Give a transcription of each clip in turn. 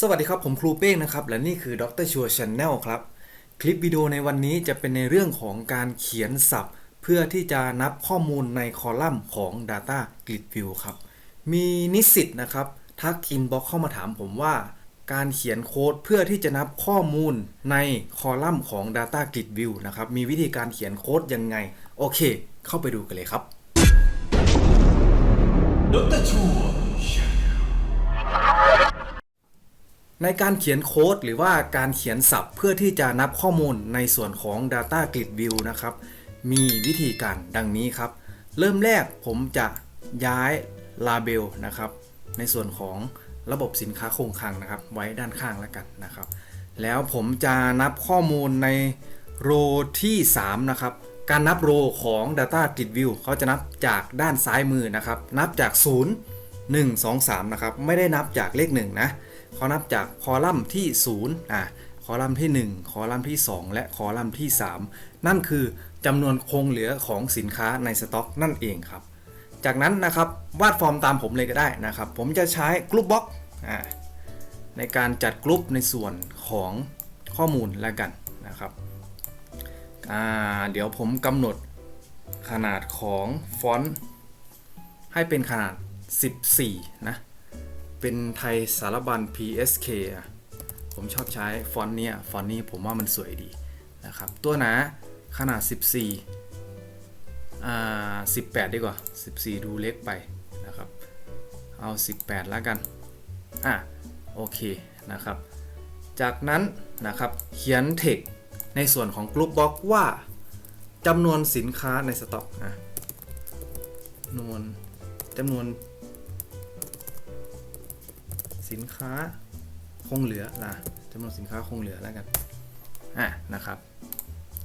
สวัสดีครับผมครูเป้งนะครับ และนี่คือดรชัวช n แนลครับ คลิปวิดีโอในวันนี้จะเป็นในเรื่องของการเขียนศัพท์ เพื่อที่จะนับข้อมูลในคอลัมน์ของ Data Grid View ครับ มีนิสิตนะครับ ทักอินบ็อกเข้ามาถามผมว่า การเขียนโค้ดเพื่อที่จะนับข้อมูลในคอลัมน์ของ Data Grid View นะครับ มีวิธีการเขียนโค้ดยังไง โอเค เข้าไปดูกันเลยครับดรชัว ในการเขียนโค้ดหรือว่าการเขียนศัพท์เพื่อที่จะนับข้อมูลในส่วนของ Data Grid View นะครับ มีวิธีการดังนี้ครับ เริ่มแรกผมจะย้าย Label นะครับ ในส่วนของระบบสินค้าคงคลังนะครับ ไว้ด้านข้างแล้วกันนะครับ แล้วผมจะนับข้อมูลในโรที่ 3 นะครับ การนับโรของ Data Grid View เขาจะนับจากด้านซ้ายมือนะครับ นับจาก 0 1 2 3 นะครับ ไม่ได้นับจากเลข 1 นะ เขานับจากคอลัมน์ที่0อะคอลัมน์ที่ 1 คอลัมน์ที่ 2 และคอลัมน์ที่ 3 นั่นคือจำนวนคงเหลือของสินค้าในสต็อกนั่นเองครับ จากนั้นนะครับวาดฟอร์มตามผมเลยก็ได้นะครับ ผมจะใช้กรุ๊ปบล็อกอ่าในการจัดกรุ๊ปในส่วนของข้อมูลแล้วกันนะครับอ่าเดี๋ยวผมกำหนดขนาดของฟอนต์ให้เป็นขนาด 14 นะ เป็นไทยสารบัญ PSK ผมชอบใช้ฟอนต์เนี้ยฟอนต์นี้ผมว่ามันสวยดีนะครับ ตัวหนาขนาด 14อ่า18 ดีกว่า 14 ดูเล็กไปนะครับ เอา 18 แล้วกัน อะ โอเคนะครับ จากนั้นนะครับ เขียนเทคในส่วนของกรุ๊ปบ็อกว่าจำนวนสินค้าในสต็อกนะจำนวนจำนวน สินค้าคงเหลือนะจำนวนสินค้าคงเหลือแล้วกันอะนะครับ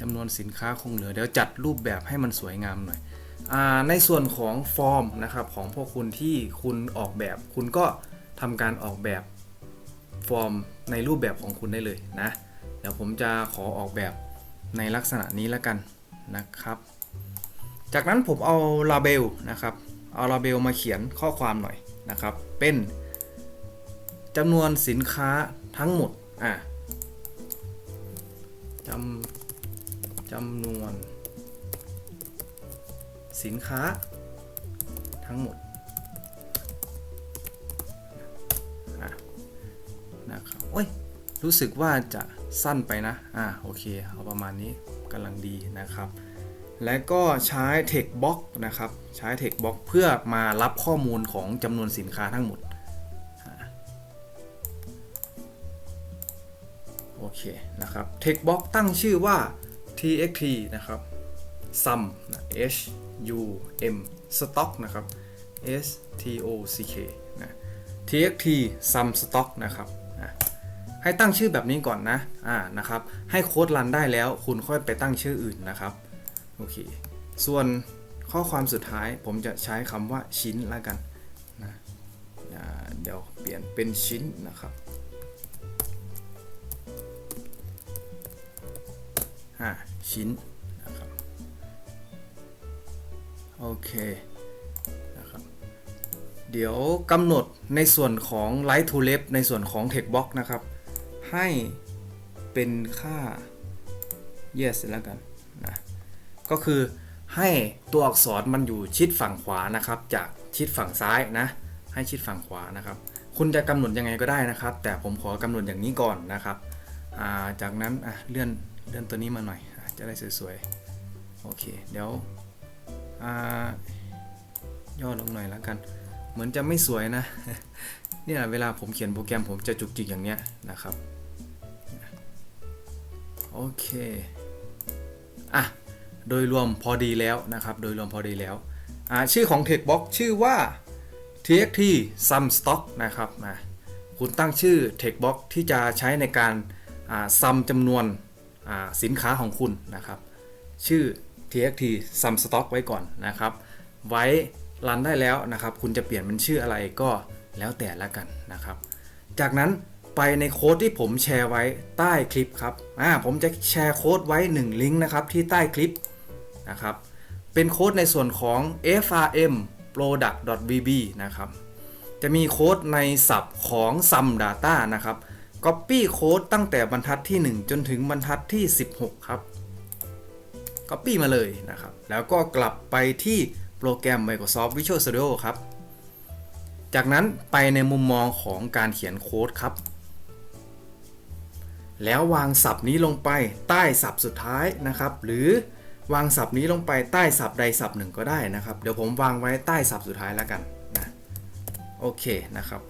จำนวนสินค้าคงเหลือเดี๋ยวจัดรูปแบบให้มันสวยงามหน่อยอในส่วนของฟอร์มนะครับของพวกคุณที่คุณออกแบบ คุณก็ทำการออกแบบฟอร์มในรูปแบบของคุณได้เลยนะเดี๋ยวผมจะขอออกแบบในลักษณะนี้แล้วกันนะครับ จากนั้นผมเอา label นะครับเอา label มาเขียนข้อความหน่อยนะครับ เป็น จำนวนสินค้าทั้งหมด อะจำจำนวน สินค้า ทั้งหมดนะครับโอ้ย รู้สึกว่าจะสั้นไปนะ อะโอเค เอาประมาณนี้กำลังดีนะครับ และก็ใช้ text box นะครับ ใช้ text box เพื่อมารับข้อมูลของจำนวนสินค้าทั้งหมด นะครับ textbox ตั้งชื่อว่า txt นะครับ sum นะ h u m stock นะครับ s t o c k นะ txt sum stock นะครับอะให้ตั้งชื่อแบบนี้ก่อนนะอ่านะครับ ให้โค้ดรันได้แล้วคุณค่อยไปตั้งชื่ออื่นนะครับ โอเค ส่วนข้อความสุดท้ายผมจะใช้คำว่าชิ้นแล้วกันนะเดี๋ยวเปลี่ยนเป็นชิ้นนะครับ 5 ชิ้นนะครับโอเคนะครับเดี๋ยวกำหนดในส่วนของ Light to Left ในส่วนของ Text Box นะครับ ให้เป็นค่า yes แล้วกันนะก็คือให้ตัวอักษรมันอยู่ชิดฝั่งขวานะครับ จากชิดฝั่งซ้ายนะ ให้ชิดฝั่งขวานะครับ คุณจะกำหนดยังไงก็ได้นะครับ แต่ผมขอกำหนดอย่างนี้ก่อนนะครับาจากนั้นเลื่อน เลื่อนตัวนี้มาหน่อย จะได้สวยๆ โอเค เดี๋ยวย่อลงหน่อยแล้วกัน เหมือนจะไม่สวยนะ เนี่ยเวลาผมเขียนโปรแกรมผมจะจุกจิกอย่างเนี้ยนะครับ โอเค อะ โดยรวมพอดีแล้วนะครับ โดยรวมพอดีแล้ว ชื่อของ Textbox ชื่อว่า txt sum stock นะครับนะคุณตั้งชื่อ Textbox ที่จะใช้ในการอ่า sum จำนวน สินค้าของคุณนะครับ ชื่อ txt sum stock ไว้ก่อนนะครับ ไว้รันได้แล้วนะครับ คุณจะเปลี่ยนเป็นชื่ออะไรก็แล้วแต่ละกันนะครับ จากนั้นไปในโค้ดที่ผมแชร์ไว้ใต้คลิปครับอ่าผมจะแชร์โค้ดไว้ 1 ลิงก์นะครับที่ใต้คลิปนะครับ เป็นโค้ดในส่วนของ frm product.vb นะครับ จะมีโค้ดในศัพท์ของ sum data นะครับ copy โค้ดตั้งแต่บรรทัดที่ 1 จนถึงบรรทัดที่ 16 ครับ copy มาเลยนะครับ แล้วก็กลับไปที่โปรแกรม Microsoft Visual Studio ครับ จากนั้นไปในมุมมองของการเขียนโค้ดครับ แล้ววางศัพท์นี้ลงไปใต้ศัพท์สุดท้ายนะครับ หรือวางศัพท์นี้ลงไปใต้ศัพท์ใดศัพท์หนึ่งก็ได้นะครับ เดี๋ยวผมวางไว้ใต้ศัพท์สุดท้ายแล้วกันนะ โอเคนะครับ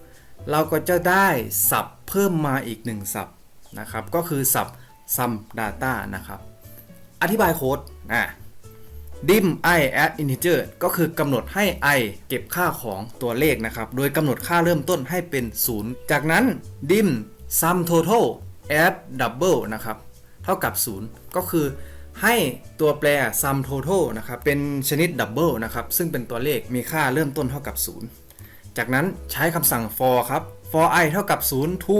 เราก็จะได้ศัพท์ เพิ่มมาอีกหนึ่งศัพท์นะครับ ก็คือศัพท์ sum data นะครับ อธิบายโค้ดอะ dim i at integer ก็คือกำหนดให้ i เก็บค่าของตัวเลขนะครับ โดยกำหนดค่าเริ่มต้นให้เป็น 0 จากนั้น dim sum total add double นะครับ เท่ากับ 0 ก็คือให้ตัวแปร sum total นะครับ เป็นชนิด double นะครับ ซึ่งเป็นตัวเลขมีค่าเริ่มต้นเท่ากับ 0 จากนั้นใช้คำสั่ง for ครับ for i เท่ากับ0 to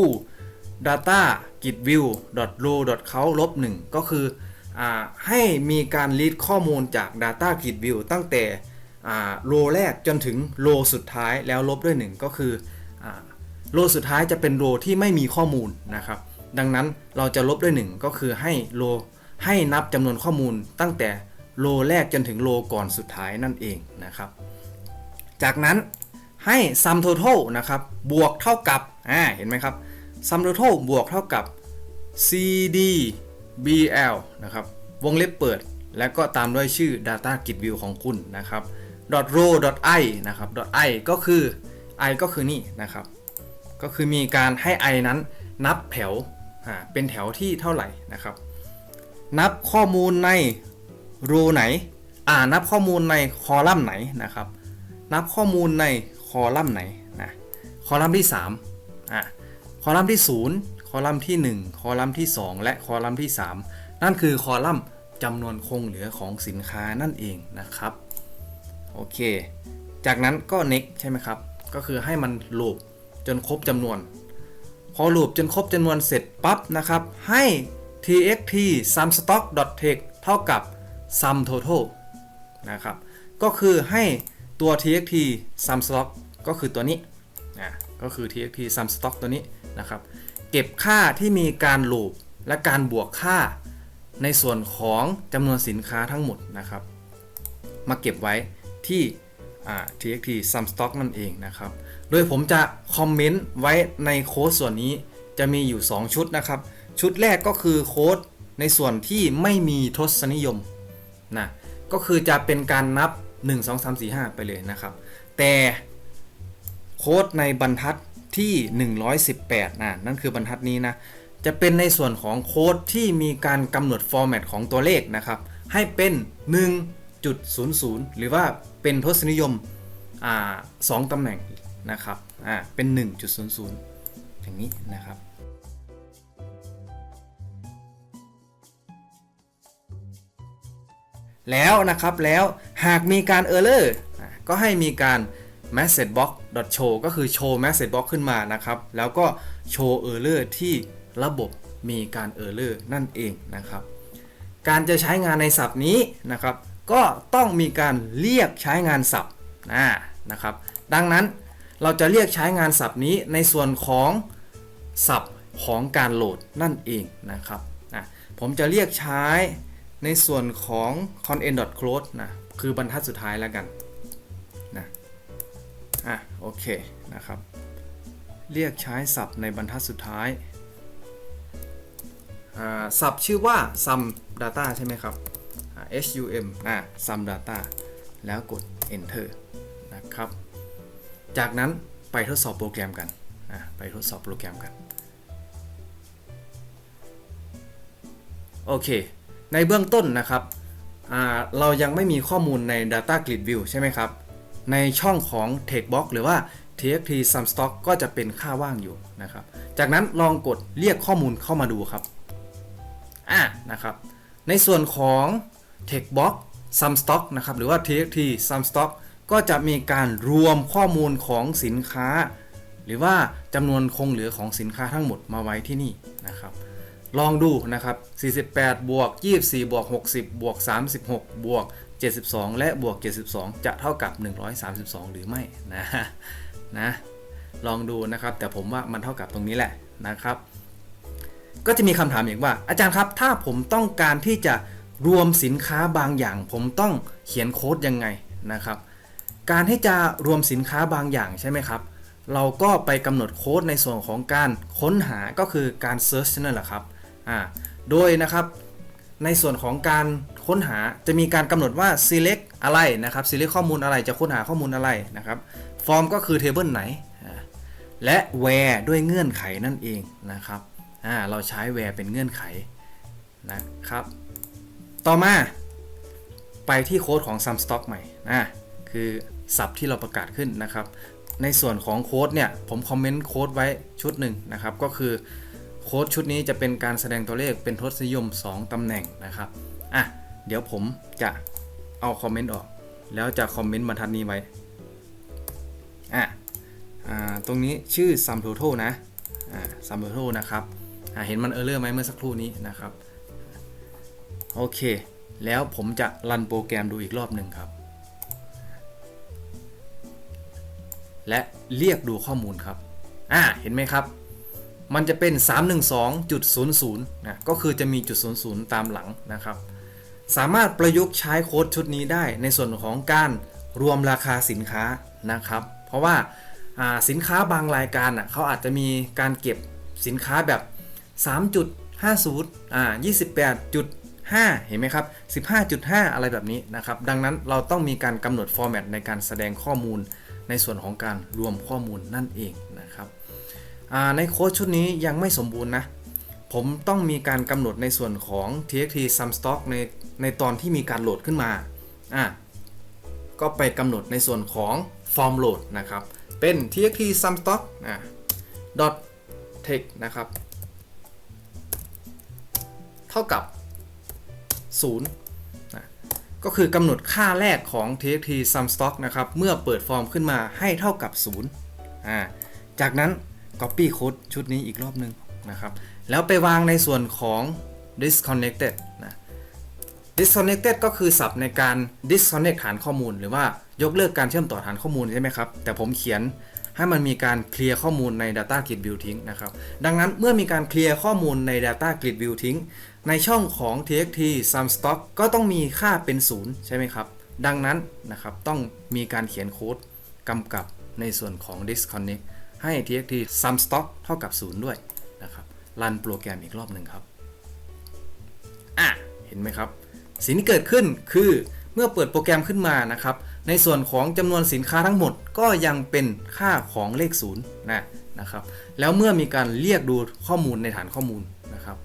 data git view row count ลบ1ก็คืออให้มีการ read ข้อมูลจาก data git view ตั้งแต่โรแรกจนถึงโรสุดท้ายแล้วลบด้วย 1 ก็คือโรสุดท้ายจะเป็นโรที่ไม่มีข้อมูลนะครับ ดังนั้นเราจะลบด้วย 1 ก็คือให้โรให้นับจำนวนข้อมูลตั้งแต่โรแรกจนถึงโรก่อนสุดท้ายนั่นเองนะครับ จากนั้น ให้ sum total นะครับบวกเท่ากับอ่าเห็นไหมครับ sum total บวกเท่ากับ cd bl นะครับวงเล็บเปิด แล้วก็ตามด้วยชื่อ data git view ของคุณนะครับ row i นะครับ i ก็คือ i ก็คือนี่นะครับ ก็คือมีการให้ i นั้นนับแถวอ่าเป็นแถวที่เท่าไหร่นะครับ นับข้อมูลใน row ไหนอ่านับข้อมูลในคอลัมน์ไหนนะครับ นับข้อมูลใน คอลัมน์ไหนนะคอลัมน์ที่3อะคอลัมน์ที่ 0 คอลัมน์ที่ 1 คอลัมน์ที่ 2 และคอลัมน์ที่ 3 นั่นคือคอลัมน์จำนวนคงเหลือของสินค้านั่นเองนะครับโอเค จากนั้นก็ next ใช่ไหมครับ ก็คือให้มันลูปจนครบจำนวน พอลูปจนครบจำนวนเสร็จปั๊บนะครับ ให้ txt sum stock text เท่ากับ sum total นะครับ ก็คือให้ ตัว txt sum stock ก็คือตัวนี้นะก็คือ txt sum stock ตัวนี้นะครับ เก็บค่าที่มีการลูปและการบวกค่าในส่วนของจำนวนสินค้าทั้งหมดนะครับ มาเก็บไว้ที่ txt sum stock นั่นเองนะครับ โดยผมจะคอมเมนต์ไว้ในโค้ดส่วนนี้จะมีอยู่ 2 ชุดนะครับ ชุดแรกก็คือโค้ดในส่วนที่ไม่มีทศนิยมนะก็คือจะเป็นการนับ 1 2 3 4 5 ไปเลยนะครับ แต่โค้ดในบรรทัดที่ 118นะนั่นคือบรรทัดนี้นะ จะเป็นในส่วนของโค้ดที่มีการกำหนดฟอร์แมตของตัวเลขนะครับ ให้เป็น 1.00 หรือว่าเป็นทศนิยมอ่าสองตำแหน่งนะครับ อ่า เป็น 1.00 อย่างนี้นะครับ แล้วนะครับแล้วหากมีการ error อะก็ให้มีการ message box show ก็คือโชว์ message box ขึ้นมานะครับ แล้วก็โชว์ error ที่ระบบมีการ error นั่นเองนะครับ การจะใช้งานในศัพท์นี้นะครับ ก็ต้องมีการเรียกใช้งานศัพท์นะนะครับ ดังนั้นเราจะเรียกใช้งานศัพท์นี้ในส่วนของศัพท์ของการโหลดนั่นเองนะครับผมจะเรียกใช้ ในส่วนของ content.close นะ คือบรรทัดสุดท้ายแล้วกันนะอะโอเคนะครับ เรียกใช้ศัพท์ในบรรทัดสุดท้ายอ่าศัพท์ชื่อว่า sum data ใช่ไหมครับ sum อ่า sum data แล้วกด enter นะครับ จากนั้นไปทดสอบโปรแกรมกันอะไปทดสอบโปรแกรมกัน โอเค ในเบื้องต้นนะครับเรายังไม่มีข้อมูลใน Data Grid View ใช่ไหมครับ ในช่องของ Text Box หรือว่า txt sum stock ก็จะเป็นค่าว่างอยู่นะครับ จากนั้นลองกดเรียกข้อมูลเข้ามาดูครับอะนะครับ ในส่วนของ text box sum stock นะครับ หรือว่า txt sum stock ก็จะมีการรวมข้อมูลของสินค้า หรือว่าจำนวนคงเหลือของสินค้าทั้งหมดมาไว้ที่นี่นะครับ ลองดูนะครับ 48 บวก 24 บวก 60 บวก 36 บวก 72 และบวก 72 จะเท่ากับ 132 หรือไม่นะนะ ลองดูนะครับ แต่ผมว่ามันเท่ากับตรงนี้แหละนะครับ ก็จะมีคำถามอีกว่า อาจารย์ครับ ถ้าผมต้องการที่จะรวมสินค้าบางอย่าง ผมต้องเขียนโค้ดยังไงนะครับ การที่จะรวมสินค้าบางอย่างใช่ไหมครับ เราก็ไปกำหนดโค้ดในส่วนของการค้นหาก็คือการ search นั่นแหละครับ อ่าโดยนะครับในส่วนของการค้นหาจะมีการกำหนดว่า select อะไรนะครับ select ข้อมูลอะไรจะค้นหาข้อมูลอะไรนะครับ form ก็คือ table ไหน และ where ด้วยเงื่อนไขนั่นเองนะครับเราใช้ where เป็นเงื่อนไขนะครับ ต่อมาไปที่โค้ดของ sum stock ใหม่นะคือศัพท์ที่เราประกาศขึ้นนะครับ ในส่วนของโค้ดเนี่ยผมคอมเมนต์โค้ดไว้ชุดหนึ่งนะครับก็คือ โค้ดชุดนี้จะเป็นการแสดงตัวเลขเป็นทศนิยม 2 ตำแหน่งนะครับอะเดี๋ยวผมจะเอาคอมเมนต์ออก แล้วจะคอมเมนต์บรรทัดนี้ไว้อะอ่าตรงนี้ชื่อ sum total นะอ่า sum total นะครับอ่าเห็นมันเออร์เลอร์ไหมเมื่อสักครู่นี้นะครับ โอเค แล้วผมจะรันโปรแกรมดูอีกรอบหนึ่งครับ และเรียกดูข้อมูลครับ อ่า เห็นไหมครับ มันจะเป็น 312.00 นะ ก็คือจะมีจุด00 ตามหลังนะครับ สามารถประยุกต์ใช้โค้ดชุดนี้ได้ในส่วนของการรวมราคาสินค้านะครับ เพราะว่าสินค้าบางรายการอะเขาอาจจะมีการเก็บสินค้าแบบ 3.50อ่า28.5 เห็นไหมครับ 15.5 อะไรแบบนี้นะครับ ดังนั้นเราต้องมีการกำหนดฟอร์แมตในการแสดงข้อมูลในส่วนของการรวมข้อมูลนั่นเอง ในโค้ดชุดนี้ยังไม่สมบูรณ์นะ ผมต้องมีการกำหนดในส่วนของ txt sum stock ในในตอนที่มีการโหลดขึ้นมาอะก็ไปกำหนดในส่วนของ form load นะครับ เป็น txt sum stock อะ dot text นะครับ เท่ากับ 0นะก็คือกำหนดค่าแรกของ txt sum stock นะครับ เมื่อเปิดฟอร์มขึ้นมาให้เท่ากับ 0อ่าจากนั้น copy code ชุดนี้อีกรอบหนึงนะครับ แล้วไปวางในส่วนของ disconnected นะ disconnected ก็คือศัพท์ในการ disconnect ฐานข้อมูล หรือว่ายกเลิกการเชื่อมต่อฐานข้อมูลใช่ไหมครับ แต่ผมเขียนให้มันมีการเคลียร์ข้อมูลใน Data Grid View ทิ้งนะครับ ดังนั้นเมื่อมีการเคลียร์ข้อมูลใน Data Grid View ทิ้งในช่องของ txt sum stock ก็ต้องมีค่าเป็น 0 ใช่ไหมครับ ดังนั้นนะครับต้องมีการเขียนโค้ดกำกับในส่วนของ disconnect ให้ txt sum stock เท่ากับ 0 ด้วยนะครับรันโปรแกรมอีกรอบหนึ่งครับอะเห็นไหมครับ สิ่งที่เกิดขึ้นคือเมื่อเปิดโปรแกรมขึ้นมานะครับ ในส่วนของจำนวนสินค้าทั้งหมดก็ยังเป็นค่าของเลข0นะนะครับ แล้วเมื่อมีการเรียกดูข้อมูลในฐานข้อมูลนะครับ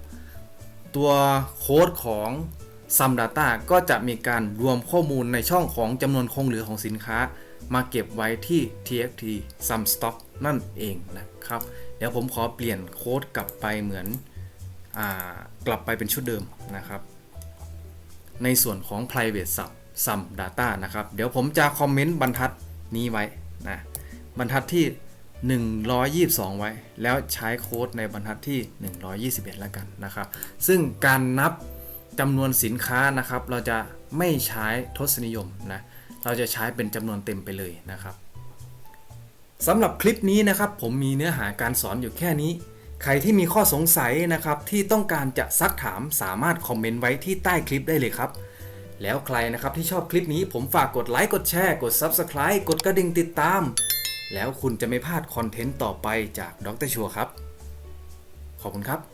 ตัวโค้ดของ Sum Data ก็จะมีการรวมข้อมูลในช่องของจำนวนคงเหลือของสินค้า มาเก็บไว้ที่ txt sum stock นั่นเองนะครับ เดี๋ยวผมขอเปลี่ยนโค้ดกลับไปเหมือนอกลับไปเป็นชุดเดิมนะครับ ในส่วนของ private sum sum data นะครับ เดี๋ยวผมจะคอมเมนต์บรรทัดนี้ไว้นะบรรทัดที่ 122 ไว้ แล้วใช้โค้ดในบรรทัดที่ 121 แล้วกันนะครับ ซึ่งการนับ จำนวนสินค้านะครับ เราจะไม่ใช้ทศนิยมนะ เราจะใช้เป็นจำนวนเต็มไปเลยนะครับสำหรับคลิปนี้นะครับ ผมมีเนื้อหาการสอนอยู่แค่นี้ ใครที่มีข้อสงสัยนะครับ ที่ต้องการจะซักถามสามารถคอมเมนต์ไว้ที่ใต้คลิปได้เลยครับ แล้วใครนะครับที่ชอบคลิปนี้ผมฝากกดไลค์กดแชร์กด Subscribe กดกระดิ่งติดตาม แล้วคุณจะไม่พลาดคอนเทนต์ต่อไปจากดรชัวครับ ขอบคุณครับ